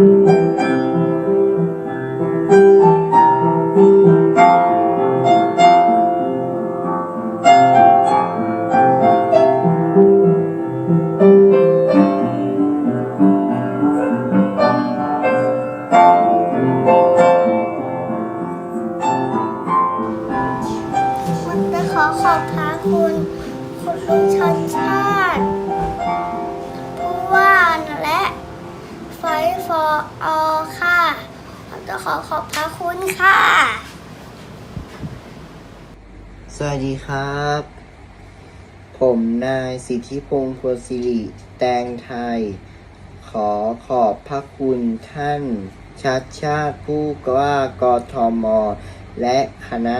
ขอขอบพระคุณ คุณลุงชนชา อร์ออค่ะก็ขอขอบพระคุณค่ะ สวัสดีครับ ผมนายสิทธิพงศ์พวศิริ แตงไทย ขอขอบพระคุณท่านชัดชาติผู้ว่ากทม และคณะ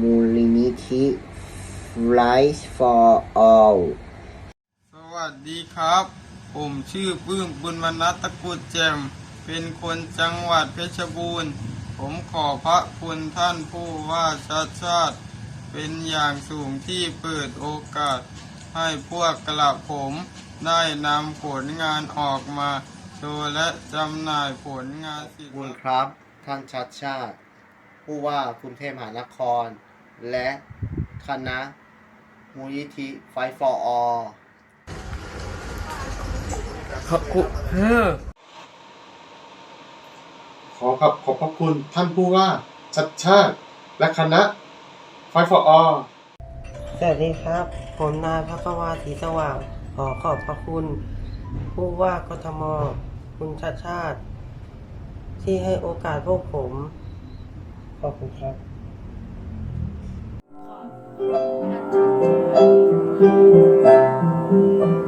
มูลนิธิ Rise for All สวัสดีครับ ผมชื่อปื้มบุญมนัสตะกุดแจ่ม เป็นคนจังหวัดเพชรบูรณ์ ผมขอพระคุณท่านผู้ว่าชาติชาติ เป็นอย่างสูงที่เปิดโอกาส ให้พวกกระผมได้นำผลงานออกมาโชว์และจำหน่ายผลงานศิลคุณปะครับท่านชัดชาติ ผู้ว่ากรุงเทพมหานคร และคณะมูลนิธิ Fight for All ขอ ขอบขอบพระคุณท่านผู้ว่าชัดชาติและคณะไฟฟอร์อสวัสดีครับ ผมนายพักวาศรีสว่าง ขอขอบพระคุณ ผู้ว่ากทม คุณชาติชาติ ที่ให้โอกาสพวกผม ขอบคุณครับข